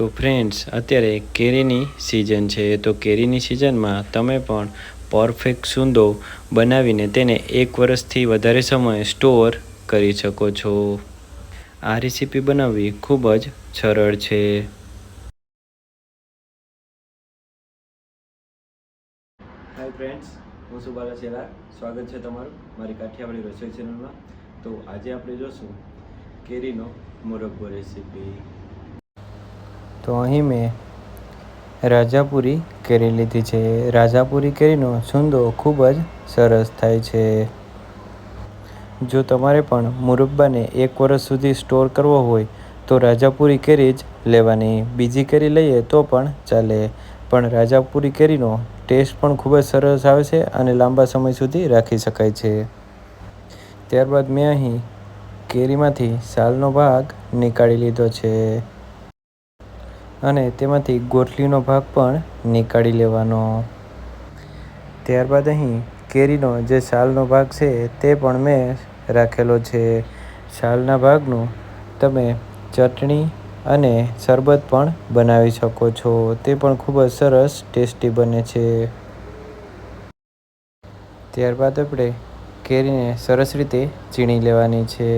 તો ફ્રેન્ડ્સ અત્યારે કેરીની સિઝન છે. તો કેરીની સિઝનમાં તમે પણ પરફેક્ટ સુંદો બનાવીને તેને એક વર્ષથી વધારે સમય સ્ટોર કરી શકો છો. આ રેસીપી બનાવવી ખૂબ જ સરળ છે. હાય ફ્રેન્ડ્સ હું સુબાલા છેલા સ્વાગત છે તમારું મારી કાઠિયાવાડી રસોઈ ચેનલમાં તો આજે આપણે જોશું કેરીનો મુરબ્બો રેસીપી તો અહીં મેં રાજાપુરી કેરી લીધી છે. રાજાપુરી કેરીનો સુંદો ખૂબ જ સરસ થાય છે. જો તમારે પણ મુરબ્બાને એક વર્ષ સુધી સ્ટોર કરવો હોય, તો રાજાપુરી કેરી જ લેવાની. બીજી કેરી લઈએ તો પણ ચાલે. પણ રાજાપુરી કેરીનો ટેસ્ટ પણ ખૂબ જ સરસ આવે છે અને લાંબા સમય સુધી રાખી શકાય છે. ત્યારબાદ મેં અહીં કેરીમાંથી સાલનો ભાગ નીકાળી લીધો છે. અને તેમાંથી ગોટલીનો ભાગ પણ નીકાળી લેવાનો. ત્યારબાદ અહીં કેરીનો જે છાલનો ભાગ છે તે પણ મેં રાખેલો છે. છાલના ભાગનું તમે ચટણી અને શરબત પણ બનાવી શકો છો. તે પણ ખૂબ જ સરસ ટેસ્ટી બને છે. ત્યારબાદ આપણે કેરીને સરસ રીતે ચીણી લેવાની છે.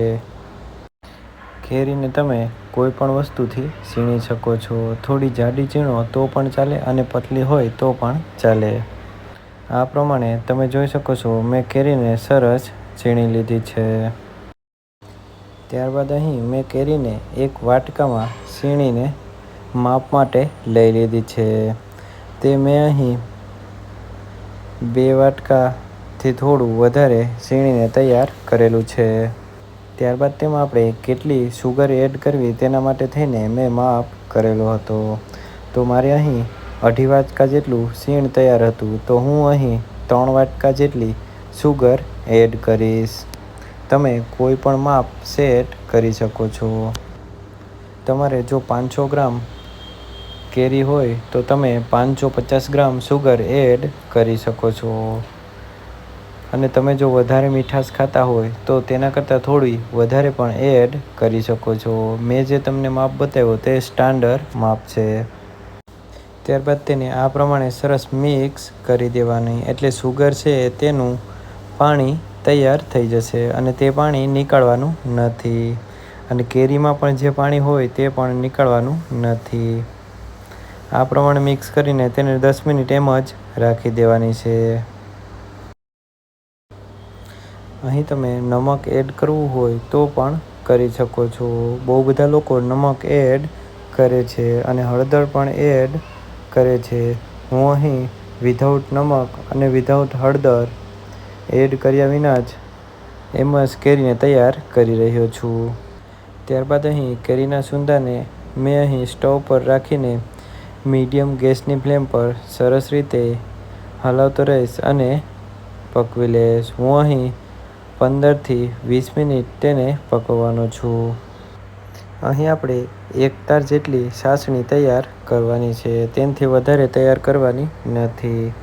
કેરીને તમે કોઈ પણ વસ્તુથી છીણી શકો છો. થોડી જાડી ચીણો તો પણ ચાલે અને પતલી હોય તો પણ ચાલે. આ પ્રમાણે તમે જોઈ શકો છો, મેં કેરીને સરસ ચીણી લીધી છે. ત્યારબાદ અહીં મેં કેરીને એક વાટકામાં સીણીને માપ માટે લઈ લીધી છે. તે મેં અહીં બે વાટકાથી થોડું વધારે સીણીને તૈયાર કરેલું છે. ત્યારબાદ તેમાં આપણે કેટલી સુગર એડ કરવી તેના માટે થઈને મેં માપ કરેલો હતો. તો મારે અહીં અઢી વાટકા જેટલું સીણ તૈયાર હતું. તો હું અહીં ત્રણ વાટકા જેટલી સુગર એડ કરીશ. તમે કોઈ પણ માપ સેટ કરી શકો છો. તમારે જો પાંચસો ગ્રામ કેરી હોય તો તમે પાંચસો પચાસ ગ્રામ સુગર એડ કરી શકો છો. અને તમે જો વધારે મીઠાશ ખાતા હોય, તો તેના કરતાં થોડી વધારે પણ એડ કરી શકો છો. મેં જે તમને માપ બતાવ્યો તે સ્ટાન્ડર્ડ માપ છે. ત્યારબાદ તેને આ પ્રમાણે સરસ મિક્સ કરી દેવાની. એટલે સુગર છે તેનું પાણી તૈયાર થઈ જશે અને તે પાણી નીકાળવાનું નથી. અને કેરીમાં પણ જે પાણી હોય તે પણ નીકળવાનું નથી. આ પ્રમાણે મિક્સ કરીને તેને દસ મિનિટ એમ જ રાખી દેવાની છે. અહીં તમે નમક એડ કરવું હોય તો પણ કરી શકો છો. બહુ બધા લોકો નમક એડ કરે છે અને હળદર પણ એડ કરે છે. હું અહીં વિધાઉટ નમક અને વિધાઉટ હળદર એડ કર્યા વિના જ એમ જ કેરીને તૈયાર કરી રહ્યો છું. ત્યારબાદ અહીં કેરીના સુંદાને મેં અહીં સ્ટવ પર રાખીને મીડિયમ ગેસની ફ્લેમ પર સરસ રીતે હલાવતો રહીશ અને પકવી લઈશ. હું અહીં પંદરથી વીસ મિનિટ તેને પકવવાનો છું. અહીં આપણે એક તાર જેટલી સાસણી તૈયાર કરવાની છે. તેનાથી વધારે તૈયાર કરવાની નથી.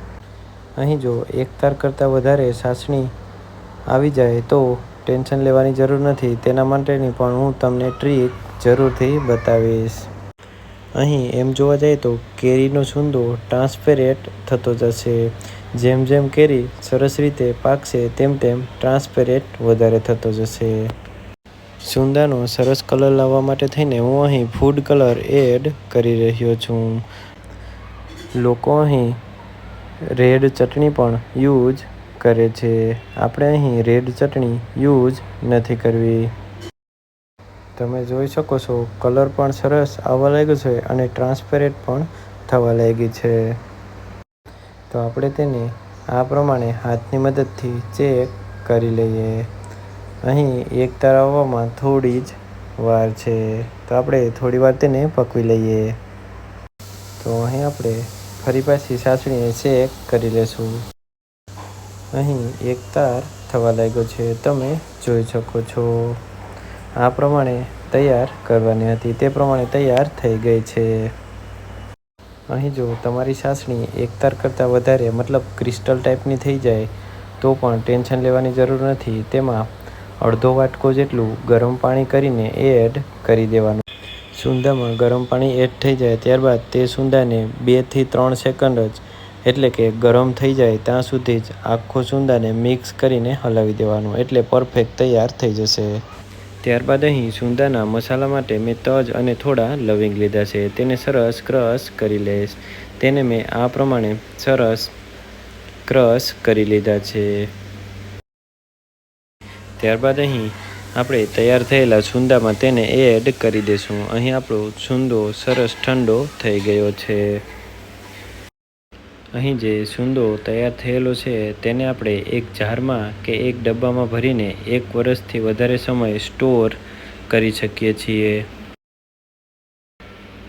અહીં જો એક તાર કરતાં વધારે સાસણી આવી જાય તો ટેન્શન લેવાની જરૂર નથી. તેના માટેની પણ હું તમને ટ્રીક જરૂરથી બતાવીશ. અહીં એમ જોવા જઈએ તો કેરીનો સૂંદો ટ્રાન્સપેરેટ થતો જશે. જેમ જેમ કેરી સરસ રીતે પાકશે, તેમ તેમ ટ્રાન્સપેરેટ વધારે થતો જશે. સુંદાનો સરસ કલર લાવવા માટે થઈને હું અહીં ફૂડ કલર એડ કરી રહ્યો છું. લોકો અહીં રેડ ચટણી પણ યુઝ કરે છે. આપણે અહીં રેડ ચટણી યુઝ નથી કરવી. તમે જોઈ શકો છો, કલર પણ સરસ આવવા લાગ્યો છે અને ટ્રાન્સપેરેન્ટ પણ થવા લાગી છે. તો આપણે તેને આ પ્રમાણે હાથની મદદથી ચેક કરી લઈએ. અહીં એક તાર આવવામાં થોડી જ વાર છે. તો આપણે થોડી વાર તેને પકવી લઈએ. તો અહીં આપણે ફરી પાછી સાસણીને ચેક કરી લેશું. અહીં એક તાર થવા લાગ્યો છે. તમે જોઈ શકો છો. આ પ્રમાણે તૈયાર કરવાની હતી. તે પ્રમાણે તૈયાર થઈ ગઈ છે. અહીં જો તમારી સાસણી એકતાર કરતાં વધારે, મતલબ ક્રિસ્ટલ ટાઈપની થઈ જાય, તો પણ ટેન્શન લેવાની જરૂર નથી. તેમાં અડધો વાટકો જેટલું ગરમ પાણી કરીને એડ કરી દેવાનું. સુંદામાં ગરમ પાણી એડ થઈ જાય ત્યારબાદ તે સુંદાને બેથી ત્રણ સેકન્ડ જ, એટલે કે ગરમ થઈ જાય ત્યાં સુધી જ આખો સુંદાને મિક્સ કરીને હલાવી દેવાનું, એટલે પરફેક્ટ તૈયાર થઈ જશે. ત્યારબાદ અહીં સુંદાના મસાલા માટે મેં તજ અને થોડા લવિંગ લીધા છે. તેને સરસ ક્રશ કરી લઈશ. તેને મેં આ પ્રમાણે સરસ ક્રશ કરી લીધા છે. ત્યારબાદ અહીં આપણે તૈયાર થયેલા સુંદામાં તેને એડ કરી દઈશું. અહીં આપણો સુંદો સરસ ઠંડો થઈ ગયો છે. અહીં જે સુંદો તૈયાર થયેલો છે તેને આપણે એક જારમાં કે એક ડબ્બામાં ભરીને એક વર્ષથી વધારે સમય સ્ટોર કરી શકીએ છીએ.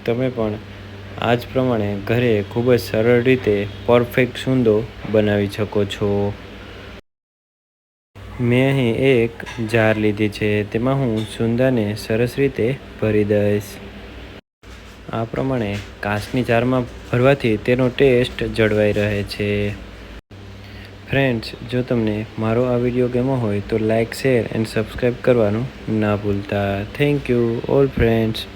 તમે પણ આ જ પ્રમાણે ઘરે ખૂબ જ સરળ રીતે પરફેક્ટ સુંદો બનાવી શકો છો. મેં અહીં એક જાર લીધી છે, તેમાં હું સુંદાને સરસ રીતે ભરી દઈશ. આ પ્રમાણે કાચની જારમાં ભરવાથી તેનો ટેસ્ટ જળવાઈ રહે છે. ફ્રેન્ડ્સ, જો તમને મારો આ વીડિયો ગમ્યો હોય તો લાઇક શેર, એન્ડ સબસ્ક્રાઈબ કરવાનું ના ભૂલતા. Thank you, all friends.